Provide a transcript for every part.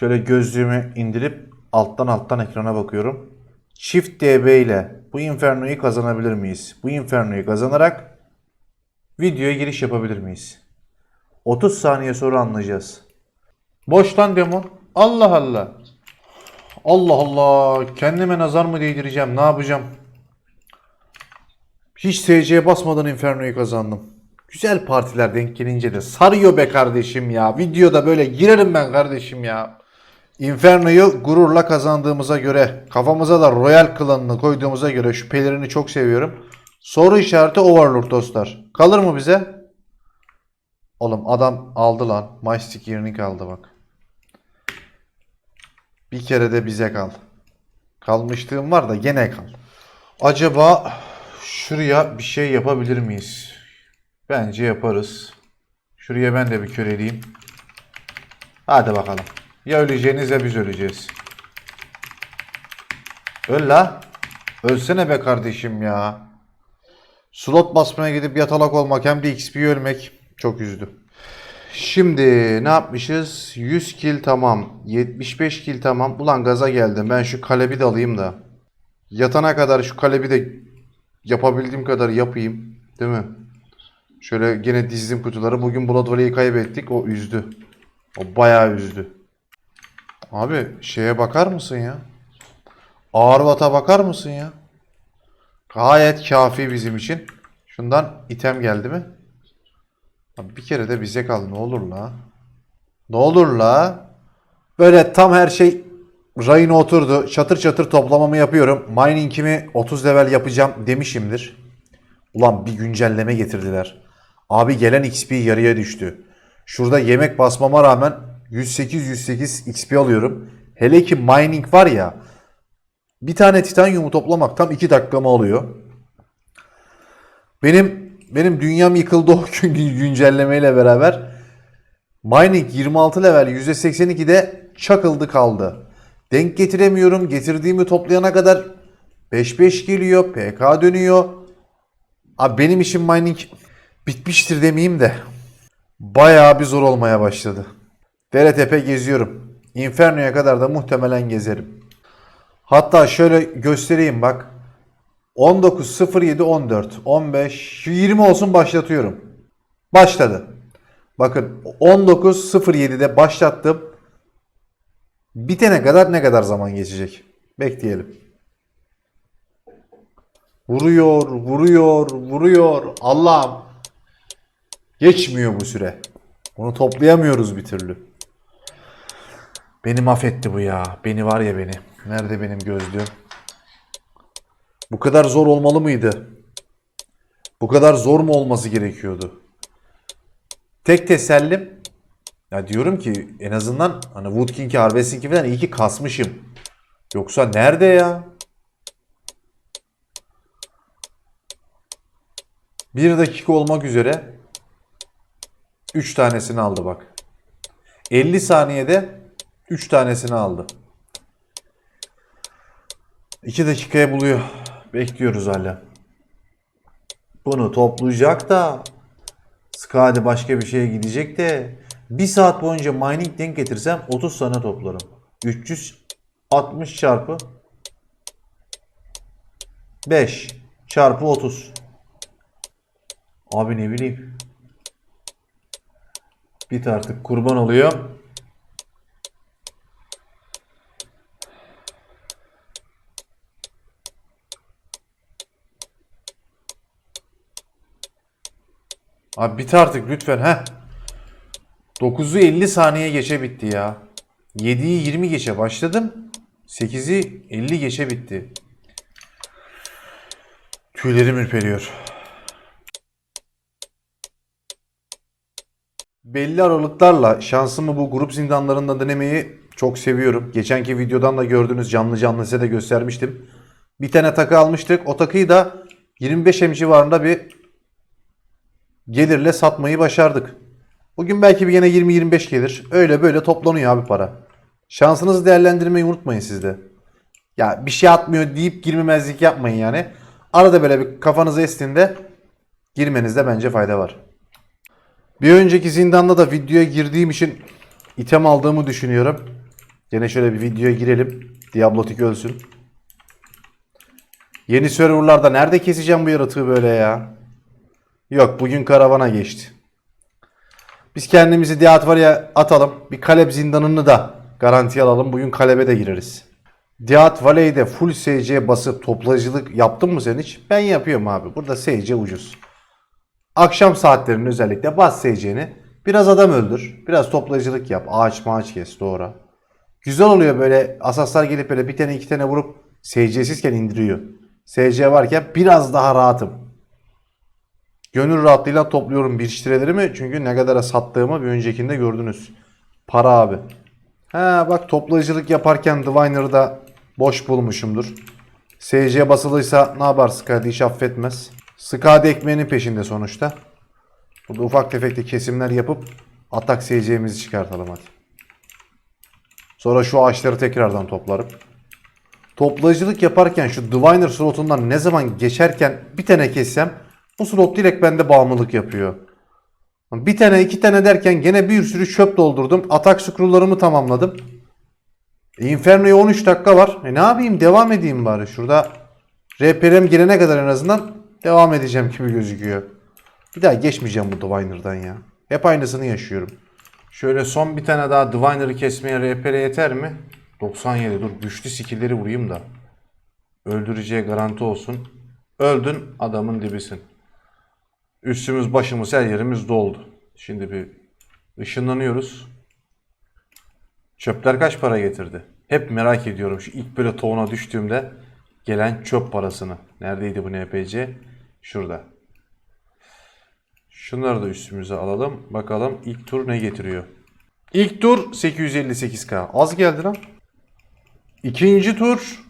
Şöyle gözlüğümü indirip alttan alttan ekrana bakıyorum. Çift DB ile bu Inferno'yu kazanabilir miyiz? Bu Inferno'yu kazanarak videoya giriş yapabilir miyiz? 30 saniye sonra anlayacağız. Boştan demon. Allah Allah. Allah Allah. Kendime nazar mı değdireceğim? Ne yapacağım? Hiç SC'ye basmadan Inferno'yu kazandım. Güzel partiler denk gelince de sarıyor be kardeşim ya. Videoda böyle girerim ben kardeşim ya. Inferno'yu gururla kazandığımıza göre, kafamıza da Royal klanını koyduğumuza göre şu pelerini çok seviyorum. Soru işareti Overlord dostlar. Kalır mı bize? Oğlum adam aldı lan. Maçtik yerini kaldı bak. Bir kere de bize kal. Kalmışlığım var da gene kal. Acaba şuraya bir şey yapabilir miyiz? Bence yaparız. Şuraya ben de bir köreleyeyim. Hadi bakalım. Ya öleceğiniz ya biz öleceğiz. Öl la. Ölsene be kardeşim ya. Slot basmaya gidip yatalak olmak hem de XP ölmek çok üzdü. Şimdi ne yapmışız? 100 kill tamam. 75 kill tamam. Ulan gaza geldim. Ben şu kalebi de alayım da. Yatana kadar şu kalebi de yapabildiğim kadar yapayım. Değil mi? Şöyle gene dizdim kutuları. Bugün Blood Valley'i kaybettik. O üzdü. O bayağı üzdü. Abi şeye bakar mısın ya? Ağırvata bakar mısın ya? Gayet kafi bizim için. Şundan item geldi mi? Abi bir kere de bize kal ne olur la. Ne olur la. Böyle tam her şey rayına oturdu. Çatır çatır toplamamı yapıyorum. Mining'imi 30 level yapacağım demişimdir. Ulan bir güncelleme getirdiler. Abi gelen XP yarıya düştü. Şurada yemek basmama rağmen 108-108 XP alıyorum. Hele ki mining var ya. Bir tane titanyumu toplamak tam 2 dakikamı alıyor. Benim benim dünyam yıkıldı o gün güncellemeyle beraber. Mining 26 level %82'de çakıldı kaldı. Denk getiremiyorum. Getirdiğimi toplayana kadar 5-5 geliyor. PK dönüyor. Abi benim işim mining bitmiştir demeyeyim de. Bayağı bir zor olmaya başladı. Dere tepe geziyorum. Inferno'ya kadar da muhtemelen gezerim. Hatta şöyle göstereyim bak. 19 07 14 15 20 olsun başlatıyorum. Başladı. Bakın 19 07'de başlattım. Bitene kadar ne kadar zaman geçecek? Bekleyelim. Vuruyor, vuruyor, vuruyor. Allah'ım. Geçmiyor bu süre. Onu toplayamıyoruz bir türlü. Beni mahvetti bu ya. Beni var ya beni. Nerede benim gözlüğüm? Bu kadar zor olmalı mıydı? Bu kadar zor mu olması gerekiyordu? Tek tesellim ya diyorum ki en azından hani Wood King'i Harvest'inki falan iyi ki kasmışım. Yoksa nerede ya? Bir dakika olmak üzere 3 tanesini aldı bak. 50 saniyede 3 tanesini aldı. 2 dakikaya buluyor. Bekliyoruz hala. Bunu toplayacak da Skadi başka bir şeye gidecek de bir saat boyunca mining denk getirsem 30 tane toplarım. 360 çarpı 5 çarpı 30. Abi ne bileyim. Bit artık kurban oluyor. Abi bit artık lütfen ha. 9'u 50 saniye geçe bitti ya. 7'yi 20 geçe başladım. 8'i 50 geçe bitti. Tüylerim ürperiyor. Belli aralıklarla şansımı bu grup zindanlarında denemeyi çok seviyorum. Geçenki videodan da gördünüz canlı canlı size de göstermiştim. Bir tane takı almıştık. O takıyı da 25 M civarında bir gelirle satmayı başardık. Bugün belki bir yine 20-25 gelir. Öyle böyle toplanıyor abi para. Şansınızı değerlendirmeyi unutmayın siz de. Ya bir şey atmıyor deyip girmemezlik yapmayın yani. Arada böyle bir kafanızı estiğinde girmenizde bence fayda var. Bir önceki zindanda da videoya girdiğim için item aldığımı düşünüyorum. Gene şöyle bir videoya girelim. Diablotik ölsün. Yeni serverlarda nerede keseceğim bu yaratığı böyle ya? Yok bugün karavana geçti. Biz kendimizi Diatvar'a atalım. Bir Kalep zindanını da garanti alalım. Bugün Kalep'e de gireriz. Diat Valley'de full SC basıp toplayıcılık yaptın mı sen hiç? Ben yapıyorum abi. Burada SC ucuz. Akşam saatlerinin özellikle bas SC'ni. Biraz adam öldür. Biraz toplayıcılık yap. Ağaç maaç kes doğra. Güzel oluyor böyle asaslar gelip böyle bir tane iki tane vurup SC'sizken indiriyor. SC varken biraz daha rahatım. Gönül rahatlığıyla topluyorum biriştirelerimi çünkü ne kadara sattığımı bir öncekinde gördünüz. Para abi. Ha bak toplayıcılık yaparken Diviner'da boş bulmuşumdur. SC basılıysa ne yapar Skadi hiç affetmez. Skadi ekmeğinin peşinde sonuçta. Burada ufak tefek de kesimler yapıp atak SC'mizi çıkartalım hadi. Sonra şu ağaçları tekrardan toplarım. Toplayıcılık yaparken şu Diviner slotundan ne zaman geçerken bir tane kessem bu slot direkt bende bağımlılık yapıyor. Bir tane iki tane derken gene bir sürü çöp doldurdum. Atak scroll'larımı tamamladım. E, Inferno'ya 13 dakika var. E ne yapayım devam edeyim bari. Şurada RPR'm gelene kadar en azından devam edeceğim gibi gözüküyor. Bir daha geçmeyeceğim bu Diviner'dan ya. Hep aynısını yaşıyorum. Şöyle son bir tane daha Diviner'ı kesmeye RPR yeter mi? 97 dur güçlü skill'leri vurayım da. Öldüreceği garanti olsun. Öldün adamın dibisin. Üstümüz başımız her yerimiz doldu. Şimdi bir ışınlanıyoruz. Çöpler kaç para getirdi? Hep merak ediyorum şu ilk böyle toğuna düştüğümde gelen çöp parasını. Neredeydi bu NPC? Şurada. Şunları da üstümüze alalım. Bakalım ilk tur ne getiriyor? İlk tur 858k. Az geldi lan. İkinci tur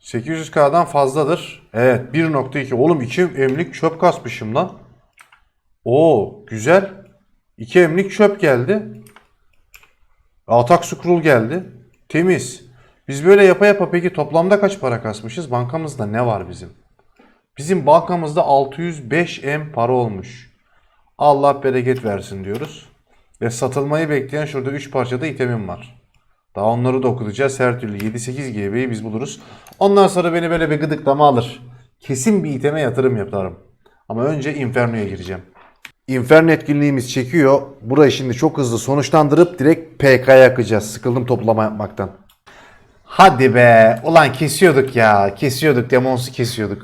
800k'dan fazladır. Evet 1.2. Oğlum 2 emlik çöp kasmışım lan. Oo güzel. 2 emlik çöp geldi. Atak scroll geldi. Temiz. Biz böyle yapa yapa peki toplamda kaç para kasmışız? Bankamızda ne var bizim? Bizim bankamızda 605 M para olmuş. Allah bereket versin diyoruz. Ve satılmayı bekleyen şurada 3 parçada itemim var. Daha onları da okutacağız. Her türlü 7-8 GB'yi biz buluruz. Ondan sonra beni böyle bir gıdıklama alır. Kesin bir iteme yatırım yaparım. Ama önce Inferno'ya gireceğim. Inferno etkinliğimiz çekiyor. Burayı şimdi çok hızlı sonuçlandırıp direkt PK'ya akacağız. Sıkıldım toplama yapmaktan. Hadi be. Ulan kesiyorduk ya. Kesiyorduk. Demons'u kesiyorduk.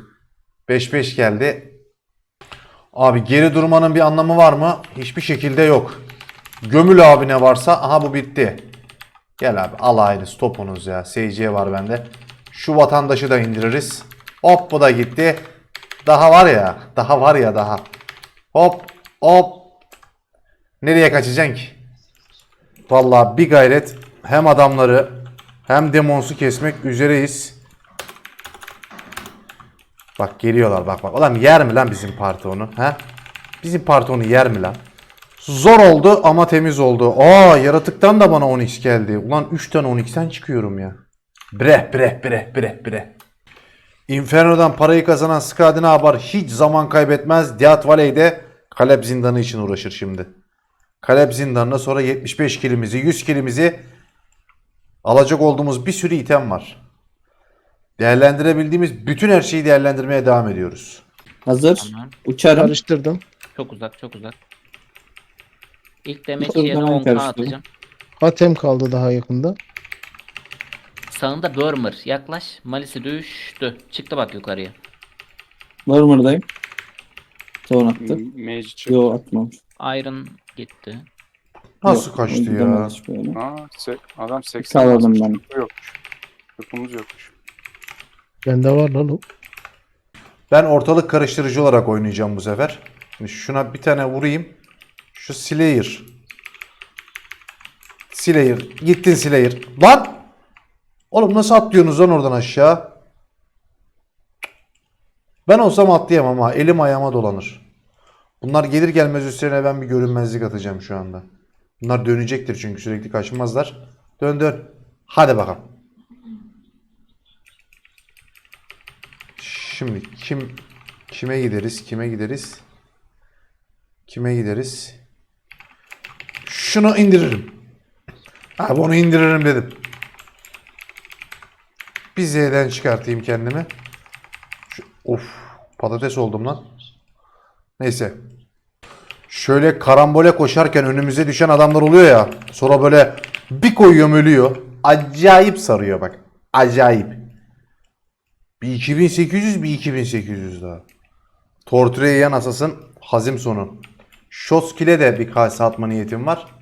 5-5 geldi. Abi geri durmanın bir anlamı var mı? Hiçbir şekilde yok. Gömül abi ne varsa. Aha bu bitti. Gel abi al aynısı topunuz ya. SC var bende. Şu vatandaşı da indiririz. Hop bu da gitti. Daha var ya. Daha var ya daha. Hop hop. Nereye kaçacaksın ki? Vallahi bir gayret hem adamları hem demonsu kesmek üzereyiz. Bak geliyorlar bak bak. Ulan yer mi lan bizim parti onu? He? Bizim parti onu yer mi lan? Zor oldu ama temiz oldu. Aa yaratıktan da bana 10x geldi. Ulan 3 tane 10x'ten çıkıyorum ya. Bre bre bre bre bre. Inferno'dan parayı kazanan Skadi ne yapar? Hiç zaman kaybetmez. Diat Valley'de Kalep zindanı için uğraşır şimdi. Kalep zindanına sonra 75 kilimizi 100 kilimizi alacak olduğumuz bir sürü item var. Değerlendirebildiğimiz bütün her şeyi değerlendirmeye devam ediyoruz. Hazır. Tamam. Uçarım. Karıştırdım. Çok uzak çok uzak. İlk demek yerine ben 10k karıştırdım. atacağım. Hatem kaldı daha yakında. Sağında Burmer. Yaklaş. Malisi düştü. Çıktı bak yukarıya. Murmur'dayım. Son attı. Mage çıktı. Yo atmamış. Iron gitti. Nasıl Yok, kaçtı ya? gidemez hiç böyle. Aa, se- adam 80 Sağladım basmış. ben. Yokmuş. Yokumuz yokmuş. Bende var lan o. Ben ortalık karıştırıcı olarak oynayacağım bu sefer. Şimdi şuna bir tane vurayım. Şu Slayer. Slayer. Gittin Slayer. Lan! Oğlum nasıl atlıyorsunuz lan oradan aşağı? Ben olsam atlayamam ha. Elim ayağıma dolanır. Bunlar gelir gelmez üstlerine ben bir görünmezlik atacağım şu anda. Bunlar dönecektir çünkü sürekli kaçmazlar. Dön dön. Hadi bakalım. Şimdi kim kime gideriz? Kime gideriz? Kime gideriz? Şunu indiririm. Abi onu indiririm dedim. Bir Z'den çıkartayım kendimi. Şu- of patates oldum lan. Neyse. Şöyle karambole koşarken önümüze düşen adamlar oluyor ya. Sonra böyle bir koyuyorum ölüyor. Acayip sarıyor bak. Acayip. Bir 2800 bir 2800 daha. Torture yiyen asasın hazim sonu. Şoskil'e de bir kase atma niyetim var.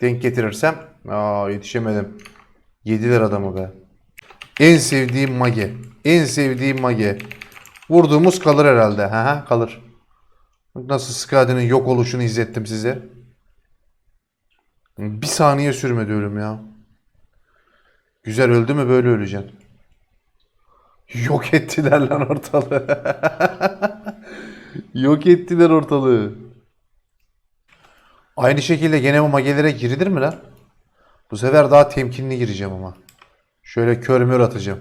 Denk getirirsem. Aa yetişemedim. Yediler adamı be. En sevdiğim mage. En sevdiğim mage. Vurduğumuz kalır herhalde. Hı hı kalır. Nasıl Skadi'nin yok oluşunu izlettim size. Bir saniye sürmedi ölüm ya. Güzel öldü mü böyle öleceksin. Yok ettiler lan ortalığı. yok ettiler ortalığı. Aynı şekilde gene bu magelere girilir mi lan? Bu sefer daha temkinli gireceğim ama. Şöyle kör mör atacağım.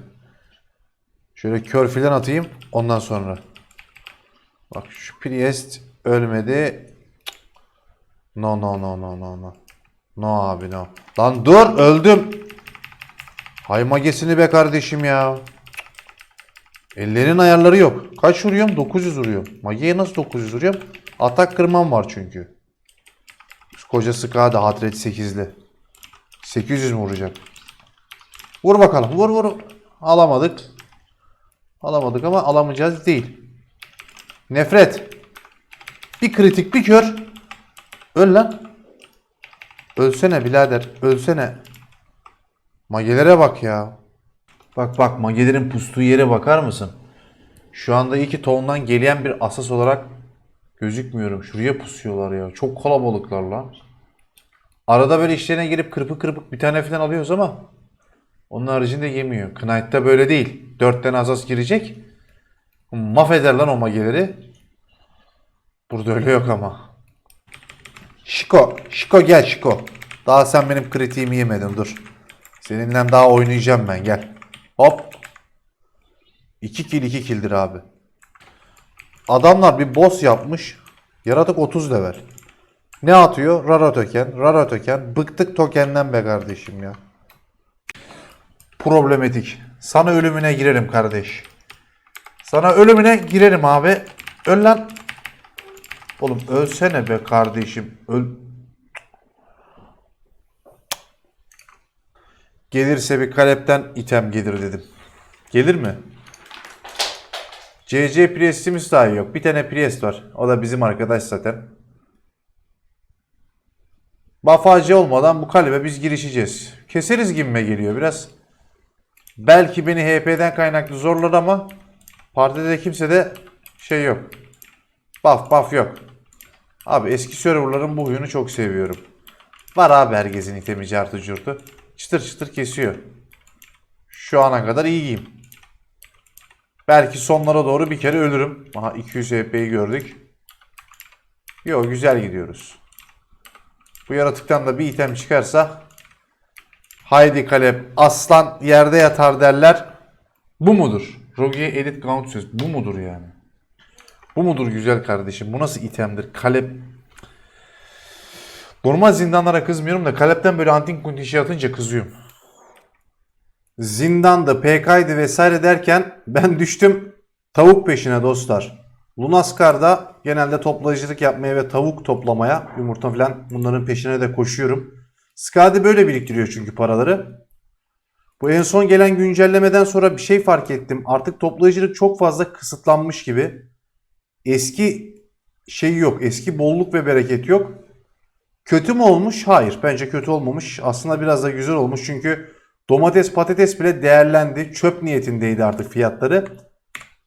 Şöyle kör filan atayım ondan sonra. Bak şu Priest ölmedi. No no no no no no. No abi no. Lan dur öldüm. Hay magesini be kardeşim ya. Ellerin ayarları yok. Kaç vuruyorum? 900 vuruyorum. Mageye nasıl 900 vuruyorum? Atak kırmam var çünkü. Koca Skada Hatret 8'li. 800 mü vuracak? Vur bakalım. Vur vur. Alamadık. Alamadık ama alamayacağız değil. Nefret. Bir kritik bir kör. Öl lan. Ölsene birader. Ölsene. Magelere bak ya. Bak bak magelerin pustuğu yere bakar mısın? Şu anda iki tondan gelen bir asas olarak gözükmüyorum. Şuraya pusuyorlar ya. Çok kalabalıklar lan. Arada böyle işlerine girip kırpık kırpık bir tane falan alıyoruz ama onun haricinde yemiyor. Knight'ta böyle değil. Dört tane asas girecek. Mahveder lan o mageleri. Burada öyle yok ama. Şiko. Şiko gel Şiko. Daha sen benim kritiğimi yemedin dur. Seninle daha oynayacağım ben gel. Hop. 2 kill 2 killdir abi. Adamlar bir boss yapmış. Yaratık 30 level. Ne atıyor? Rara token. Rara token. Bıktık tokenden be kardeşim ya. Problematik. Sana ölümüne girerim kardeş. Sana ölümüne girerim abi. Öl lan. Oğlum ölsene be kardeşim. Öl. Gelirse bir kalepten item gelir dedim. Gelir mi? CC Priest'imiz dahi yok. Bir tane Priest var. O da bizim arkadaş zaten. Bafacı olmadan bu kalebe biz girişeceğiz. Keseriz gibime geliyor biraz. Belki beni HP'den kaynaklı zorlar ama partide de kimse de şey yok. Buff buff yok. Abi eski serverların bu huyunu çok seviyorum. Var abi herkesin itemi cartı curtu. Çıtır çıtır kesiyor. Şu ana kadar iyiyim. Belki sonlara doğru bir kere ölürüm. Aha 200 HP'yi gördük. Yo güzel gidiyoruz. Bu yaratıktan da bir item çıkarsa Haydi Kalep aslan yerde yatar derler. Bu mudur? Rogue Edit Count söz. Bu mudur yani? Bu mudur güzel kardeşim? Bu nasıl itemdir? Kalep Normal zindanlara kızmıyorum da Kalep'ten böyle antin kuntin şey atınca kızıyorum. Zindanda, PK'ydı vesaire derken ben düştüm tavuk peşine dostlar. Lunaskar'da genelde toplayıcılık yapmaya ve tavuk toplamaya, yumurta falan bunların peşine de koşuyorum. Skadi böyle biriktiriyor çünkü paraları. Bu en son gelen güncellemeden sonra bir şey fark ettim. Artık toplayıcılık çok fazla kısıtlanmış gibi. Eski şey yok. Eski bolluk ve bereket yok. Kötü mü olmuş? Hayır. Bence kötü olmamış. Aslında biraz da güzel olmuş. Çünkü domates, patates bile değerlendi. Çöp niyetindeydi artık fiyatları.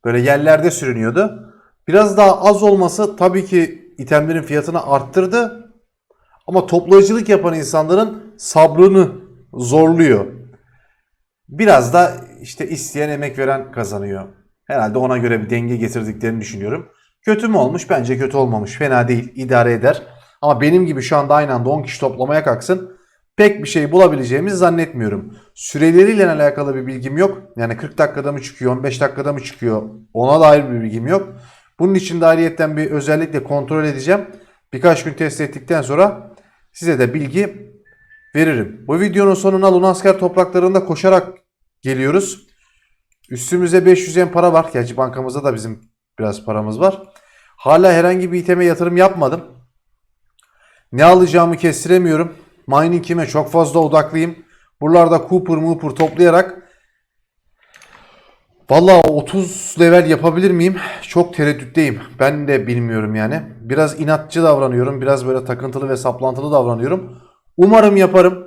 Böyle yerlerde sürünüyordu. Biraz daha az olması tabii ki itemlerin fiyatını arttırdı. Ama toplayıcılık yapan insanların sabrını zorluyor. Biraz da işte isteyen emek veren kazanıyor. Herhalde ona göre bir denge getirdiklerini düşünüyorum. Kötü mü olmuş? Bence kötü olmamış. Fena değil. idare eder. Ama benim gibi şu anda aynı anda 10 kişi toplamaya kalksın pek bir şey bulabileceğimizi zannetmiyorum. Süreleriyle alakalı bir bilgim yok. Yani 40 dakikada mı çıkıyor, 15 dakikada mı çıkıyor ona dair bir bilgim yok. Bunun için de ayrıyetten bir özellikle kontrol edeceğim. Birkaç gün test ettikten sonra size de bilgi veririm. Bu videonun sonuna Lunasker topraklarında koşarak geliyoruz. Üstümüzde 500 yen para var. Gerçi bankamızda da bizim biraz paramız var. Hala herhangi bir iteme yatırım yapmadım. Ne alacağımı kestiremiyorum. Mining'ime çok fazla odaklıyım. Buralarda Cooper Mooper toplayarak Vallahi 30 level yapabilir miyim? Çok tereddütteyim. Ben de bilmiyorum yani. Biraz inatçı davranıyorum. Biraz böyle takıntılı ve saplantılı davranıyorum. Umarım yaparım.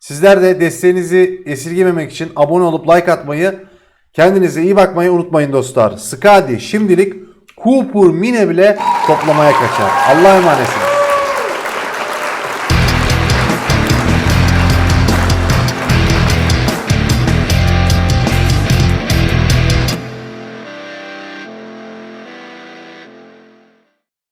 Sizler de desteğinizi esirgememek için abone olup like atmayı, kendinize iyi bakmayı unutmayın dostlar. Skadi şimdilik Cooper Mine bile toplamaya kaçar. Allah'a emanetsiniz.